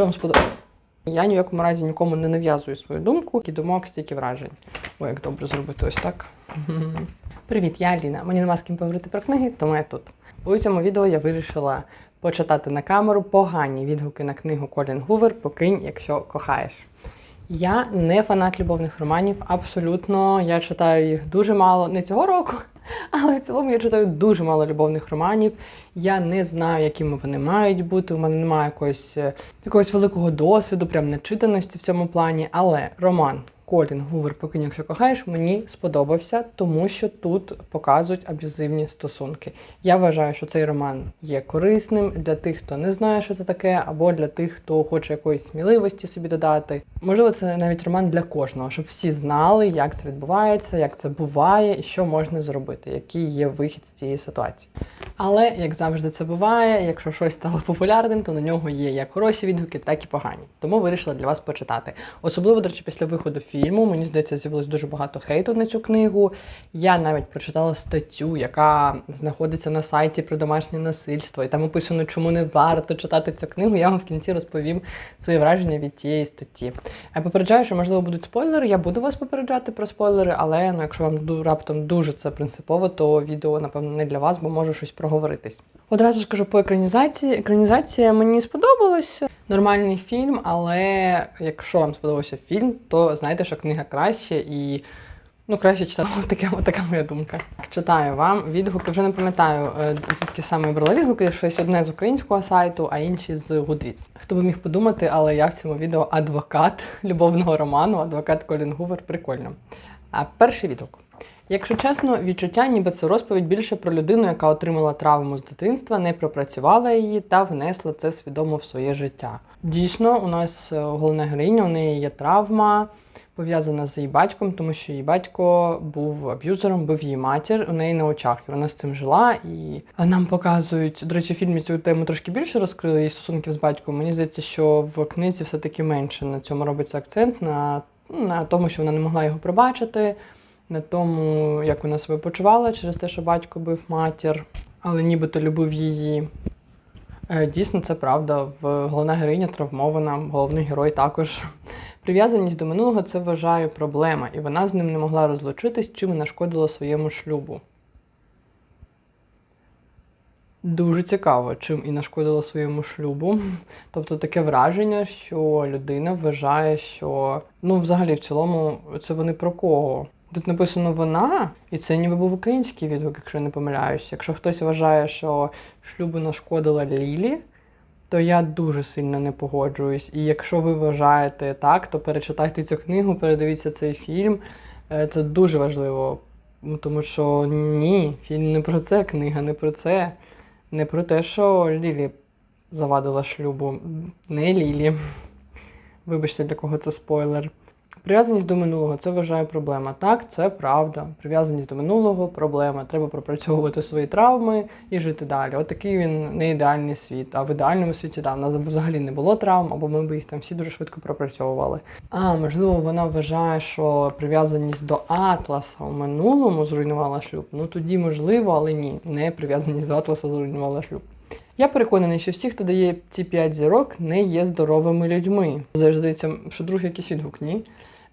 Вам сподобалось? Я ні в якому разі нікому не нав'язую свою думку і думок стільки вражень. Ой, як добре зробити ось так. Привіт, я Аліна. Мені нема з ким поговорити про книги, тому я тут. У цьому відео я вирішила почитати на камеру погані відгуки на книгу Колін Гувер Покинь, якщо кохаєш. Я не фанат любовних романів, абсолютно. Я читаю їх дуже мало, не цього року, але в цілому я читаю дуже мало любовних романів. Я не знаю, якими вони мають бути. У мене немає якогось, е, якогось великого досвіду, прям начитаності в цьому плані. Але роман Колін Гувер Покинь, якщо кохаєш, мені сподобався, тому що тут показують аб'юзивні стосунки. Я вважаю, що цей роман є корисним для тих, хто не знає, що це таке, або для тих, хто хоче якоїсь сміливості собі додати. Можливо, це навіть роман для кожного, щоб всі знали, як це відбувається, як це буває і що можна зробити, який є вихід з цієї ситуації. Але як завжди це буває, якщо щось стало популярним, то на нього є як хороші відгуки, так і погані. Тому вирішила для вас почитати. Особливо, до речі, після виходу фільму, мені здається, з'явилось дуже багато хейту на цю книгу. Я навіть прочитала статтю, яка знаходиться на сайті про домашнє насильство, і там описано, чому не варто читати цю книгу. Я вам в кінці розповім своє враження від тієї статті. Я попереджаю, що можливо будуть спойлери. Я буду вас попереджати про спойлери, але ну, якщо вам раптом дуже це принципово, то відео, напевно, не для вас, бо може щось проговоритись. Одразу скажу по екранізації. Екранізація мені сподобалась. Нормальний фільм, але якщо вам сподобався фільм, то знайте, що книга краще і. Ну, краще читати, така, така моя думка. Читаю вам відгуки, вже не пам'ятаю, е, звідки саме брала відгуки, щось одне з українського сайту, а інші з Goodreads. Хто би міг подумати, але я в цьому відео адвокат любовного роману, адвокат Колін Гувер, прикольно. А перший відгук. Якщо чесно, відчуття, ніби це розповідь більше про людину, яка отримала травму з дитинства, не пропрацювала її та внесла це свідомо в своє життя. Дійсно, у нас е, головна героїня, у неї є травма, пов'язана з її батьком, тому що її батько був аб'юзером, бив її матір у неї на очах. І вона з цим жила. І нам показують, до речі, в фільмі цю тему трошки більше розкрили її стосунків з батьком. Мені здається, що в книзі все-таки менше на цьому робиться акцент на, ну, на тому, що вона не могла його пробачити, на тому, як вона себе почувала через те, що батько бив матір, але нібито любив її. Е, Дійсно, це правда. В головна героїня травмована, головний герой також. Прив'язаність до минулого це вважаю проблема, і вона з ним не могла розлучитись, чим і нашкодила своєму шлюбу. Дуже цікаво, чим і нашкодила своєму шлюбу. Тобто таке враження, що людина вважає, що ну, взагалі, в цілому, це вони про кого? Тут написано вона, і це ніби був український відгук, якщо я не помиляюсь. Якщо хтось вважає, що шлюбу нашкодила Лілі, то я дуже сильно не погоджуюсь. І якщо ви вважаєте так, то перечитайте цю книгу, передивіться цей фільм. Е, Це дуже важливо. Тому що ні, фільм не про це, книга не про це. Не про те, що Лілі завадила шлюбу. Не Лілі. Вибачте, для кого це спойлер. Прив'язаність до минулого це вважаю проблема. Так, це правда. Прив'язаність до минулого проблема. Треба пропрацьовувати свої травми і жити далі. От такий він не ідеальний світ. А в ідеальному світі да, в нас взагалі не було травм, або ми б їх там всі дуже швидко пропрацьовували. А можливо, вона вважає, що прив'язаність до Атласа у минулому зруйнувала шлюб. Ну тоді можливо, але ні, не прив'язаність до Атласа зруйнувала шлюб. Я переконаний, що всі, хто дає ці 5 зірок, не є здоровими людьми. Здається, що другий якийсь відгук, ні.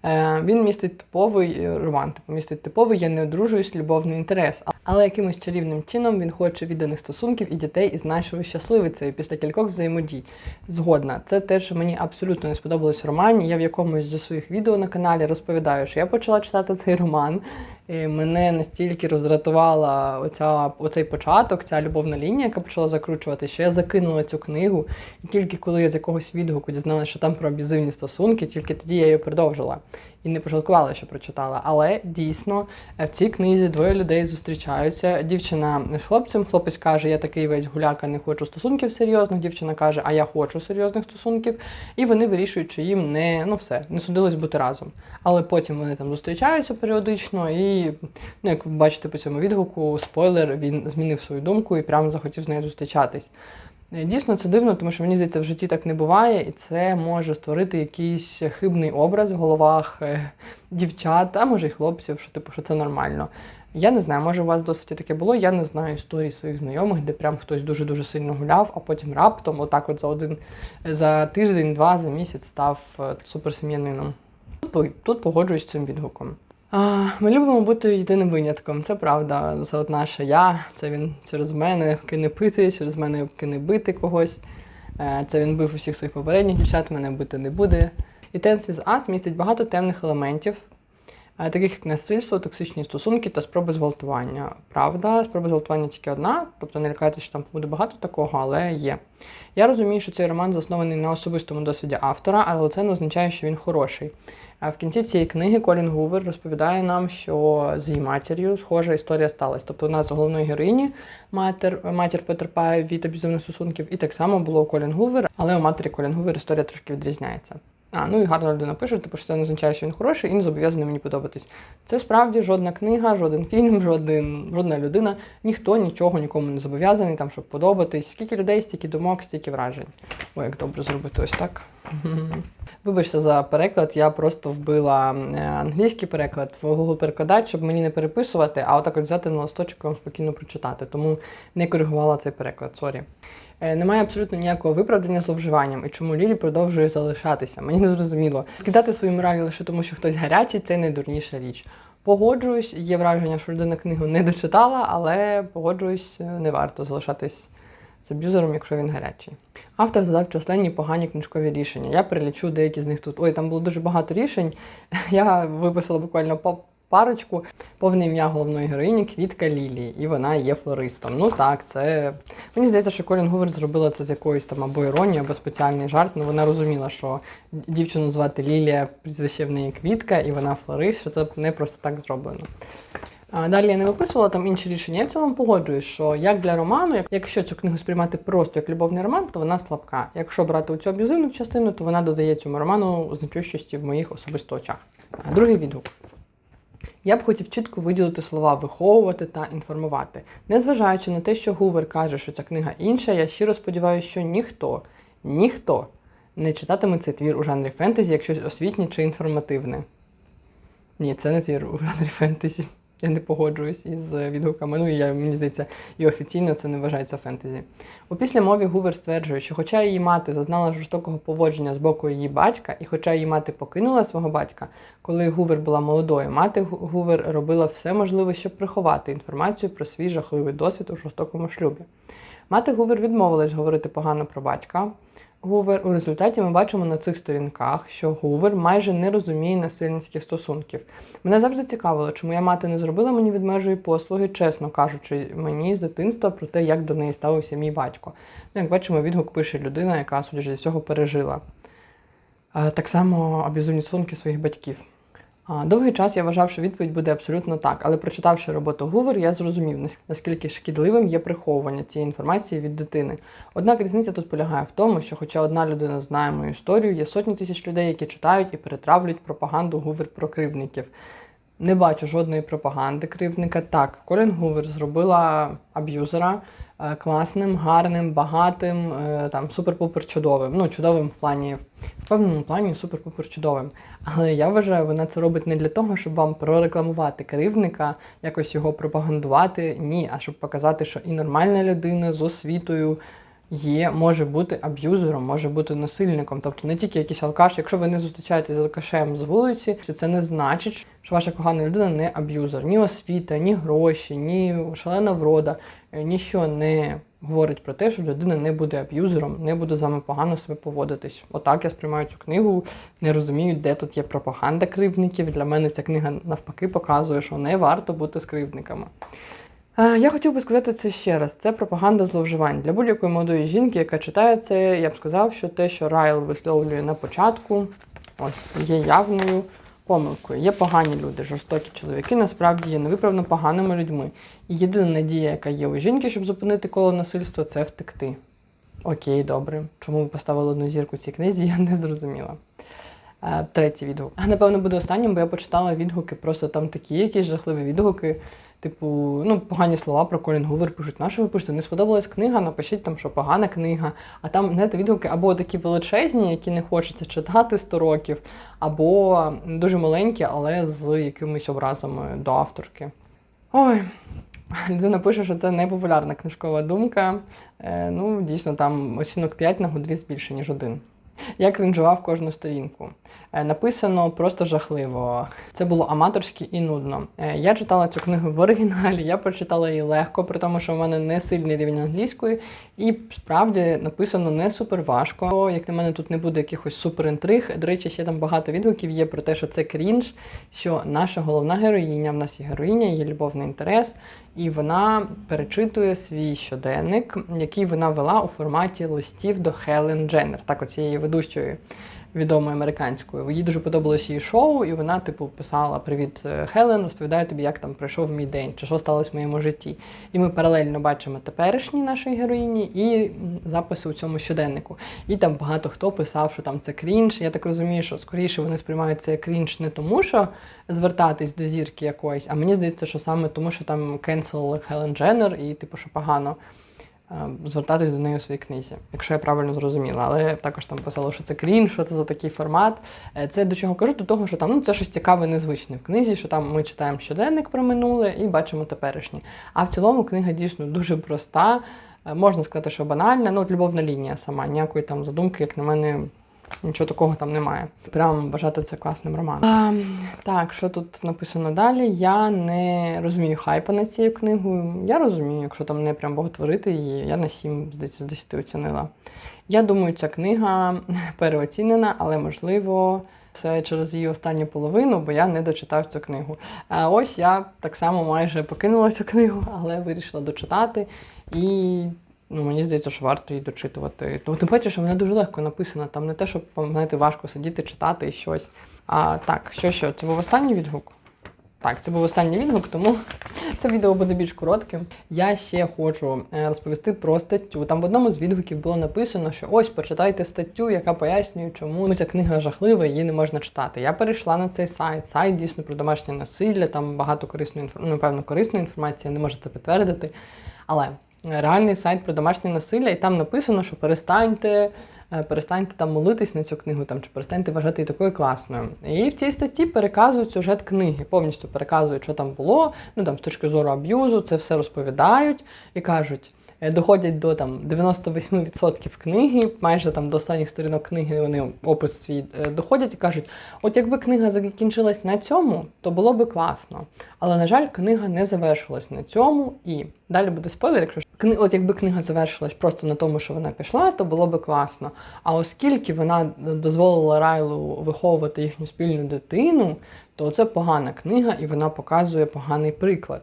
Е, він містить типовий е, роман, типу містить типовий я не одружуюсь, любовний інтерес. Але якимось чарівним чином він хоче відданих стосунків і дітей і знає, що ви щасливі це після кількох взаємодій. Згодна, це те, що мені абсолютно не сподобалось в романі. Я в якомусь зі своїх відео на каналі розповідаю, що я почала читати цей роман. Мене настільки роздратувала оця, оцей початок, ця любовна лінія, яка почала закручувати, що я закинула цю книгу. І тільки коли я з якогось відгуку дізналася, що там про аб'юзивні стосунки, тільки тоді я її продовжила. І не пожалкувала, що прочитала. Але дійсно е, в цій книзі двоє людей зустрічаються. Дівчина з хлопцем, хлопець каже, я такий весь гуляка, не хочу стосунків серйозних. Дівчина каже, а я хочу серйозних стосунків. І вони вирішують, що їм не ну все, не судилось бути разом. Але потім вони там зустрічаються періодично, і ну, як ви бачите по цьому відгуку, спойлер, він змінив свою думку і прямо захотів з нею зустрічатись. Е, Дійсно, це дивно, тому що мені здається, в житті так не буває, і це може створити якийсь хибний образ в головах е, дівчат, а може й хлопців, що типу, що це нормально. Я не знаю, може у вас досить таке було. Я не знаю історії своїх знайомих, де прям хтось дуже-дуже сильно гуляв, а потім раптом, отак, от за один за тиждень, два, за місяць став е, суперсім'янином. Тут погоджуюсь з цим відгуком. Ми любимо бути єдиним винятком, це правда. Це от наше я, це він через мене кине пити, через мене кине бити когось. Е, Це він бив усіх своїх попередніх дівчат, мене бити не буде. І Tense with Us містить багато темних елементів, е, таких як насильство, токсичні стосунки та спроби зґвалтування. Правда, спроба зґвалтування тільки одна, тобто не лякайтеся, що там буде багато такого, але є. Я розумію, що цей роман заснований на особистому досвіді автора, але це не означає, що він хороший. А в кінці цієї книги Колін Гувер розповідає нам, що з її матір'ю схожа історія сталася. Тобто у нас головної героїні матір, матір потерпає від аб'юзивних стосунків, і так само було у Колін Гувер, але у матері Колін Гувер історія трошки відрізняється. А, ну і гарна людина пише, типу, що це не означає, що він хороший і не зобов'язаний мені подобатись. Це справді жодна книга, жоден фільм, жоден, жодна людина, ніхто нічого нікому не зобов'язаний, там, щоб подобатись. Скільки людей, стільки думок, стільки вражень. Ой, як добре зробити ось так. Вибачте за переклад, я просто вбила е, англійський переклад в Google перекладач, щоб мені не переписувати, а отак от взяти на листочок і вам спокійно прочитати. Тому не коригувала цей переклад. Сорі. Е, Немає абсолютно ніякого виправдання зловживанням, і чому Лілі продовжує залишатися. Мені не зрозуміло. Кидати свої моралі лише тому, що хтось гарячий, це найдурніша річ. Погоджуюсь, є враження, що людина книгу не дочитала, але погоджуюсь, е, не варто залишатись з аб'юзером, якщо він гарячий. Автор задав численні погані книжкові рішення. Я перелічу деякі з них тут. Ой, там було дуже багато рішень. Я виписала буквально по парочку. Повне ім'я головної героїні Квітка Лілії, і вона є флористом. Ну так, це мені здається, що Колін Гувер зробила це з якоюсь там або іронією, або спеціальний жарт. Ну вона розуміла, що дівчину звати Лілія, прізвище в неї Квітка, і вона флорист, що це не просто так зроблено. Далі я не виписувала там інші рішення. Я в цілому погоджуюсь, що як для роману, якщо цю книгу сприймати просто як любовний роман, то вона слабка. Якщо брати цю аб'юзивну частину, то вона додає цьому роману значущості в моїх особисто очах. Другий відгук. Я б хотів чітко виділити слова виховувати та інформувати. Незважаючи на те, що Гувер каже, що ця книга інша, я щиро сподіваюся, що ніхто, ніхто не читатиме цей твір у жанрі фентезі, як щось освітнє чи інформативне. Ні, це не твір у жанрі фентезі. Я не погоджуюсь із відгуками. Ну я, мені здається, і офіційно це не вважається фентезі. У післямові Гувер стверджує, що хоча її мати зазнала жорстокого поводження з боку її батька, і хоча її мати покинула свого батька, коли Гувер була молодою, мати Гувер робила все можливе, щоб приховати інформацію про свій жахливий досвід у жорстокому шлюбі. Мати Гувер відмовилась говорити погано про батька. Гувер у результаті ми бачимо на цих сторінках, що Гувер майже не розуміє насильницьких стосунків. Мене завжди цікавило, чому я мати не зробила мені від межої послуги, чесно кажучи, мені з дитинства про те, як до неї ставився мій батько. Ну, як бачимо, відгук пише людина, яка, судячи з цього, пережила. Е, Так само аб'юзивні стосунки своїх батьків. Довгий час я вважав, що відповідь буде абсолютно так, але прочитавши роботу Гувер, я зрозумів, наскільки шкідливим є приховування цієї інформації від дитини. Однак різниця тут полягає в тому, що хоча одна людина знає мою історію, є сотні тисяч людей, які читають і перетравлюють пропаганду Гувер про кривдників. Не бачу жодної пропаганди кривдника. Так, Колін Гувер зробила аб'юзера класним, гарним, багатим, е, там супер-пупер чудовим. Ну, чудовим в плані, в певному плані супер-пупер чудовим. Але я вважаю, вона це робить не для того, щоб вам прорекламувати керівника, якось його пропагандувати. Ні, а щоб показати, що і нормальна людина з освітою є, може бути аб'юзером, може бути насильником. Тобто не тільки якийсь алкаш. Якщо ви не зустрічаєтесь з алкашем з вулиці, це не значить, що ваша кохана людина не аб'юзер. Ні освіта, ні гроші, ні шалена врода, е, ніщо не говорить про те, що людина не буде аб'юзером, не буде з вами погано себе поводитись. Отак я сприймаю цю книгу, не розумію, де тут є пропаганда кривдників. Для мене ця книга навпаки показує, що не варто бути з кривдниками. Я хотів би сказати це ще раз: це пропаганда зловживань для будь-якої молодої жінки, яка читає це. Я б сказав, що те, що Райл висловлює на початку, ось є явною помилкою. Є погані люди, жорстокі чоловіки насправді є невиправно поганими людьми. І єдина надія, яка є у жінки, щоб зупинити коло насильства, це втекти. Окей, добре. Чому ви поставили одну зірку цій книзі, я не зрозуміла. Е, Третій відгук. А напевно буде останнім, бо я почитала відгуки, просто там такі якісь жахливі відгуки. Типу, ну, погані слова про Колін Гувер пишуть, на що ви пишете? Не сподобалась книга, напишіть там, що погана книга. А там, знаєте, відгуки або такі величезні, які не хочеться читати 100 років, або дуже маленькі, але з якимись образами до авторки. Ой, людина пише, що це непопулярна книжкова думка. Е, ну, дійсно, там оцінок 5 на гудрі більше, ніж один. Я кринжував кожну сторінку. Е, Написано просто жахливо. Це було аматорське і нудно. Е, Я читала цю книгу в оригіналі, я прочитала її легко, при тому, що в мене не сильний рівень англійської, і справді написано не супер важко. Як на мене, тут не буде якихось супер інтриг. До речі, ще там багато відгуків є про те, що це крінж, що наша головна героїня, в нас є героїня, є любовний інтерес, і вона перечитує свій щоденник, який вона вела у форматі листів до Хелен Дженнер, так оцієї ведучої відомої американської. Їй дуже подобалось її шоу, і вона, типу, писала: Привіт, е, Хелен, розповідаю тобі, як там пройшов мій день, чи що сталося в моєму житті. І ми паралельно бачимо теперішні нашої героїні і записи у цьому щоденнику. І там багато хто писав, що там це крінж. Я так розумію, що скоріше вони сприймають це крінж не тому, що звертатись до зірки якоїсь, а мені здається, що саме тому, що там cancel Хелен Дженнер, і типу, що погано звертатись до неї у своїй книзі, якщо я правильно зрозуміла. Але також там писало, що це крін, що це за такий формат. Е, Це до чого кажу? До того, що там ну, це щось цікаве, незвичне в книзі, що там ми читаємо щоденник про минуле і бачимо теперішнє. А в цілому книга дійсно дуже проста. Е, Можна сказати, що банальна, ну от любовна лінія сама, ніякої там задумки, як на мене, нічого такого там немає. Прям вважати це класним романом. А, так, що тут написано далі? Я не розумію хайпа над цією книгою. Я розумію, якщо там не прям боготворити її, я на 7 здається, з 10 оцінила. Я думаю, ця книга переоцінена, але можливо. Це через її останню половину, бо я не дочитав цю книгу. А ось я так само майже покинула цю книгу, але вирішила дочитати. І ну, мені здається, що варто її дочитувати. Тому тим паче, що вона дуже легко написана. Там не те, щоб вам знаєте, важко сидіти, читати і щось. А так, що що, це був останній відгук? Так, це був останній відгук, тому це відео буде більш коротким. Я ще хочу е, розповісти про статтю. Там в одному з відгуків було написано, що ось почитайте статтю, яка пояснює, чому ця книга жахлива, її не можна читати. Я перейшла на цей сайт. Сайт дійсно про домашнє насилля, там багато корисної інформації, напевно, корисної інформації, я не можу це підтвердити. Але реальний сайт про домашнє насилля, і там написано, що перестаньте. е, Перестаньте там молитись на цю книгу, там чи перестаньте вважати її такою класною. І в цій статті переказують сюжет книги, повністю переказують, що там було. Ну там з точки зору аб'юзу, це все розповідають і кажуть. Е, Доходять до там 98% книги, майже там до останніх сторінок книги вони опис свій е, доходять і кажуть: от якби книга закінчилась на цьому, то було би класно. Але на жаль, книга не завершилась на цьому, і далі буде спойлер, якщо от якби книга завершилась просто на тому, що вона пішла, то було би класно. А оскільки вона дозволила Райлу виховувати їхню спільну дитину, то це погана книга, і вона показує поганий приклад.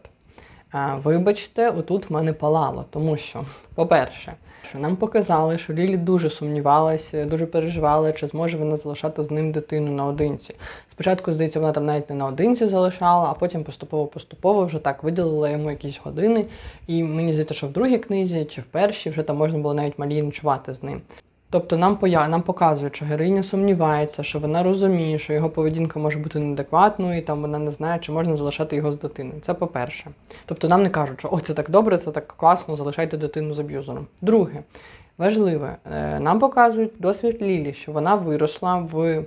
Вибачте, отут в мене палало, тому що, по-перше, що нам показали, що Лілі дуже сумнівалася, дуже переживала, чи зможе вона залишати з ним дитину наодинці. Спочатку, здається, вона там навіть не наодинці залишала, а потім поступово-поступово вже так виділила йому якісь години. І мені здається, що в другій книзі чи в першій вже там можна було навіть малі ночувати з ним. Тобто нам поя... нам показують, що героїня сумнівається, що вона розуміє, що його поведінка може бути неадекватною, і там вона не знає, чи можна залишати його з дитиною. Це по-перше. Тобто нам не кажуть, що о, це так добре, це так класно, залишайте дитину з аб'юзером. Друге, важливе, е, нам показують досвід Лілі, що вона виросла в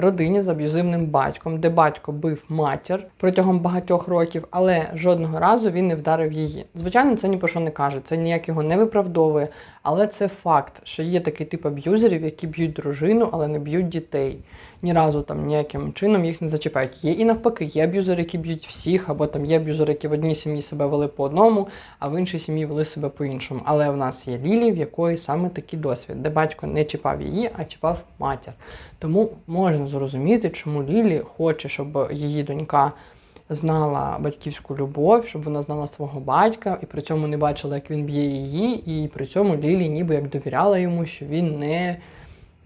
родині з аб'юзивним батьком, де батько бив матір протягом багатьох років, але жодного разу він не вдарив її. Звичайно, це ні про що не каже, це ніяк його не виправдовує, але це факт, що є такий тип аб'юзерів, які б'ють дружину, але не б'ють дітей. Ні разу там ніяким чином їх не зачіпають. Є і навпаки, є аб'юзери, які б'ють всіх, або там є аб'юзери, які в одній сім'ї себе вели по одному, а в іншій сім'ї вели себе по-іншому. Але в нас є Лілі, в якої саме такий досвід, де батько не чіпав її, а чіпав матір. Тому можна зрозуміти, чому Лілі хоче, щоб її донька знала батьківську любов, щоб вона знала свого батька, і при цьому не бачила, як він б'є її, і при цьому Лілі ніби як довіряла йому, що він не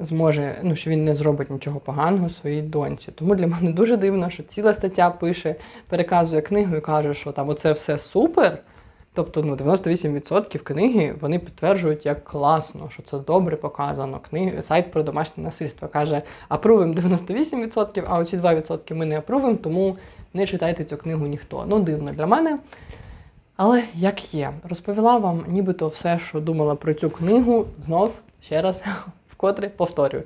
зможе, ну що він не зробить нічого поганого своїй доньці. Тому для мене дуже дивно, що ціла стаття пише, переказує книгу і каже, що там оце все супер. Тобто ну, 98% книги вони підтверджують, як класно, що це добре показано. Книги, сайт про домашнє насильство каже, апрувим 98%, а оці 2% ми не апрувим, тому не читайте цю книгу ніхто. Ну, дивно для мене. Але як є, розповіла вам нібито все, що думала про цю книгу, знов ще раз, вкотре повторюю.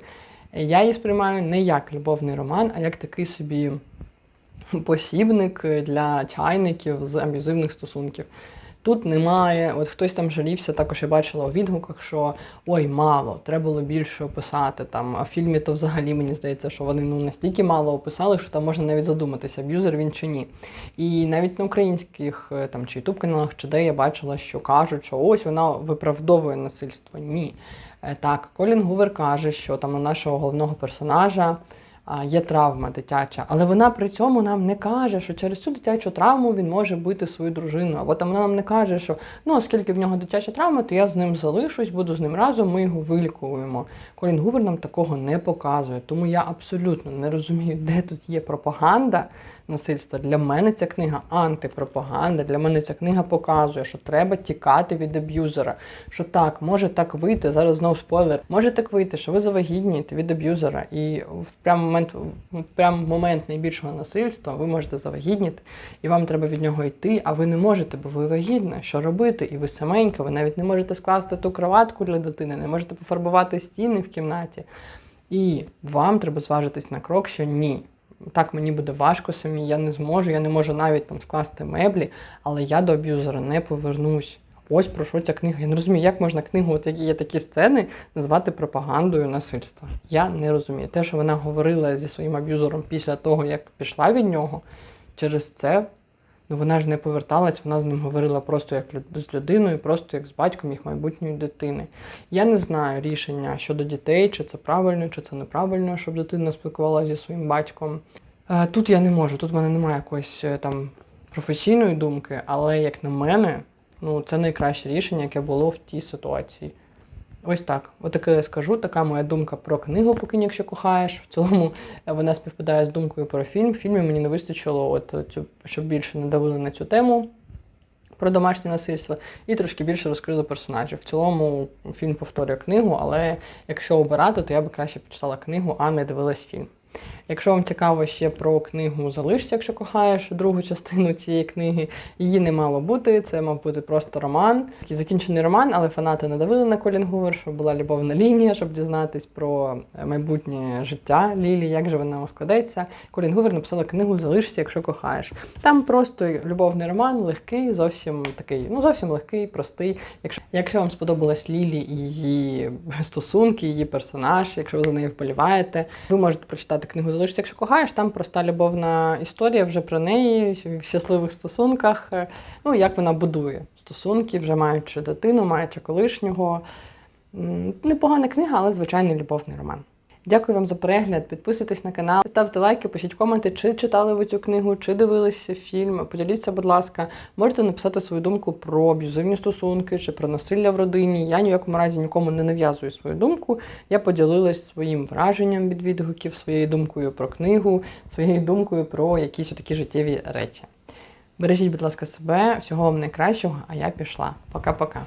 Я її сприймаю не як любовний роман, а як такий собі посібник для чайників з аб'юзивних стосунків. Тут немає, от хтось там жалівся, також я бачила у відгуках, що ой, мало, треба було більше описати. Там, а в фільмі то взагалі мені здається, що вони ну настільки мало описали, що там можна навіть задуматися, аб'юзер він чи ні. І навіть на українських е, там чи ютуб каналах, чи де я бачила, що кажуть, що ось вона виправдовує насильство. Ні. Е, Так, Колін Гувер каже, що там у нашого головного персонажа є травма дитяча, але вона при цьому нам не каже, що через цю дитячу травму він може бити свою дружину. Або там вона нам не каже, що ну, оскільки в нього дитяча травма, то я з ним залишусь, буду з ним разом, ми його вилікуємо. Колін Гувер нам такого не показує. Тому я абсолютно не розумію, де тут є пропаганда насильства. Для мене ця книга антипропаганда. Для мене ця книга показує, що треба тікати від аб'юзера. Що так, може так вийти, зараз знову спойлер, може так вийти, що ви завагітнієте від аб'юзера, і в прям момент, в прям момент найбільшого насильства ви можете завагітніти, і вам треба від нього йти, а ви не можете, бо ви вагітна. Що робити? І ви саменька, ви навіть не можете скласти ту кроватку для дитини, не можете пофарбувати стіни в кімнаті. І вам треба зважитись на крок, що ні. Так мені буде важко самі, я не зможу, я не можу навіть там скласти меблі, але я до аб'юзера не повернусь. Ось про що ця книга. Я не розумію, як можна книгу, от які є такі сцени, назвати пропагандою насильства. Я не розумію. Те, що вона говорила зі своїм аб'юзером після того, як пішла від нього, через це ну вона ж не поверталась, вона з ним говорила просто як з людиною, просто як з батьком їх майбутньої дитини. Я не знаю рішення щодо дітей, чи це правильно, чи це неправильно, щоб дитина спілкувалася зі своїм батьком. Е, Тут я не можу, тут в мене немає якоїсь е, там професійної думки, але як на мене, ну це найкраще рішення, яке було в тій ситуації. Ось так. Отаке я скажу. Така моя думка про книгу, «Покинь, якщо кохаєш. В цілому е, вона співпадає з думкою про фільм. В фільмі мені не вистачило, от щоб більше не давили на цю тему про домашнє насильство, і трошки більше розкрили персонажів. В цілому фільм повторює книгу, але якщо обирати, то я би краще почитала книгу, а не дивилась фільм. Якщо вам цікаво ще про книгу Залишся, якщо кохаєш другу частину цієї книги, її не мало бути. Це мав бути просто роман. Такий закінчений роман, але фанати надавили на Колін Гувер, щоб була любовна лінія, щоб дізнатись про майбутнє життя Лілі, як же вона складеться. Колін Гувер написала книгу Залишся, якщо кохаєш. Там просто любовний роман, легкий, зовсім такий, ну зовсім легкий, простий. Якщо, якщо вам сподобалась Лілі і її стосунки, її персонаж, якщо ви за нею вболіваєте, ви можете прочитати книгу Залишся, якщо кохаєш. Там проста любовна історія вже про неї в щасливих стосунках. Ну як вона будує стосунки, вже маючи дитину, маючи колишнього. Непогана книга, але звичайний любовний роман. Дякую вам за перегляд. Підписуйтесь на канал, ставте лайки, пишіть коменти, чи читали ви цю книгу, чи дивилися фільм. Поділіться, будь ласка. Можете написати свою думку про аб'юзивні стосунки чи про насилля в родині. Я ні в якому разі нікому не нав'язую свою думку. Я поділилась своїм враженням від відгуків, своєю думкою про книгу, своєю думкою про якісь такі життєві речі. Бережіть, будь ласка, себе, всього вам найкращого, а я пішла. Пока-пока.